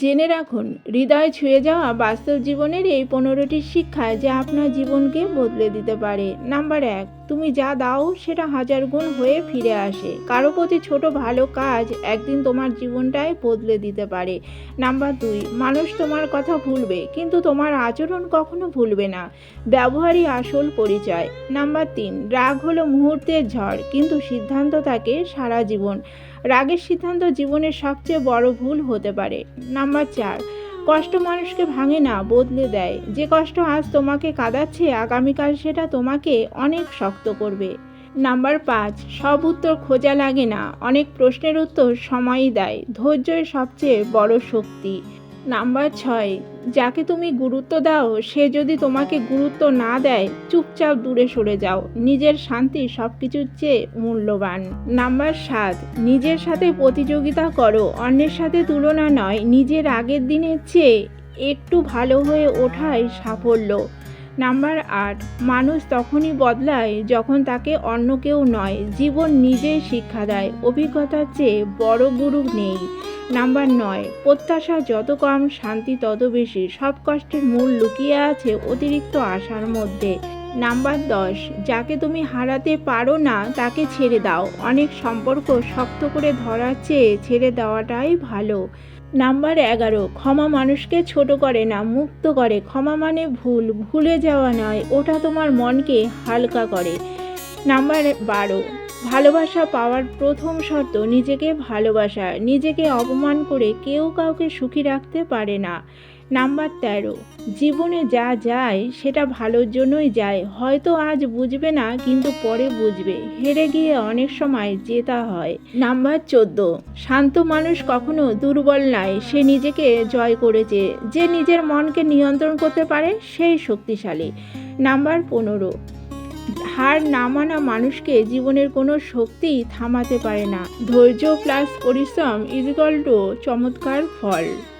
জেনে রাখুন, হৃদয় ছুঁয়ে যাওয়া বাস্তব জীবনের এই পনেরোটি শিক্ষা যা আপনার জীবনকে বদলে দিতে পারে। নাম্বার এক, তুমি যা দাও সেটা হাজার গুণ হয়ে ফিরে আসে। কারও প্রতি ছোট ভালো কাজ একদিন তোমার জীবনটাই বদলে দিতে পারে। নাম্বার দুই, মানুষ তোমার কথা ভুলবে, কিন্তু তোমার আচরণ কখনো ভুলবে না। ব্যবহারই আসল পরিচয়। নাম্বার তিন, রাগ হলো মুহূর্তের ঝড়, কিন্তু সিদ্ধান্ত থাকে সারা জীবন। রাগের সিদ্ধান্ত জীবনের সবচেয়ে বড় ভুল হতে পারে। নাম্বার চার, কষ্ট মানুষকে ভাঙে না, বদলে দেয়। যে কষ্ট আজ তোমাকে কাঁদাচ্ছে, আগামীকাল সেটা তোমাকে অনেক শক্ত করবে। নাম্বার পাঁচ, সব উত্তর খোঁজা লাগে না। অনেক প্রশ্নের উত্তর সময়ই দেয়। ধৈর্যই সবচেয়ে বড় শক্তি। নাম্বার ছয়, যাকে তুমি গুরুত্ব দাও, সে যদি তোমাকে গুরুত্ব না দেয়, চুপচাপ দূরে সরে যাও। নিজের শান্তি সব কিছুর চেয়ে মূল্যবান। নাম্বার সাত, নিজের সাথে প্রতিযোগিতা করো। অন্যের সাথে তুলনা নয়, নিজের আগের দিনের চেয়ে একটু ভালো হয়ে ওঠাই সাফল্য। নাম্বার আট, মানুষ তখনই বদলায় যখন তাকে অন্য কেউ নয়, জীবন নিজেই শিক্ষা দেয়। অভিজ্ঞতার চেয়ে বড় গুরু নেই। নাম্বার নয়, প্রত্যাশা যত কম, শান্তি তত বেশি। সব কষ্টের মূল লুকিয়ে আছে অতিরিক্ত আশার মধ্যে। নাম্বার দশ, যাকে তুমি হারাতে পারো না, তাকে ছেড়ে দাও। অনেক সম্পর্ক শক্ত করে ধরার চেয়ে ছেড়ে দেওয়াটাই ভালো। নাম্বার এগারো, ক্ষমা মানুষকে ছোট করে না, মুক্ত করে। ক্ষমা মানে ভুল, ভুলে যাওয়া নয়, ওটা তোমার মনকে হালকা করে। নাম্বার বারো ভালোবাসা পাওয়ার প্রথম শর্ত নিজেকে ভালোবাসা। নিজেকে অপমান করে কেউ কাউকে সুখী রাখতে পারে না। নাম্বার তেরো, জীবনে যা যায় সেটা ভালোর জন্যই যায়। হয়তো আজ বুঝবে না, কিন্তু পরে বুঝবে। হেরে গিয়ে অনেক সময় জেতা হয়। নাম্বার চোদ্দ, শান্ত মানুষ কখনো দুর্বল নয় সে নিজেকে জয় করেছে। যে নিজের মনকে নিয়ন্ত্রণ করতে পারে, সেই শক্তিশালী। নাম্বার পনেরো হার না মানা মানুষকে জীবনের কোনো শক্তি থামাতে পারে না। ধৈর্য প্লাস পরিশ্রম ইজিকল টু চমৎকার ফল।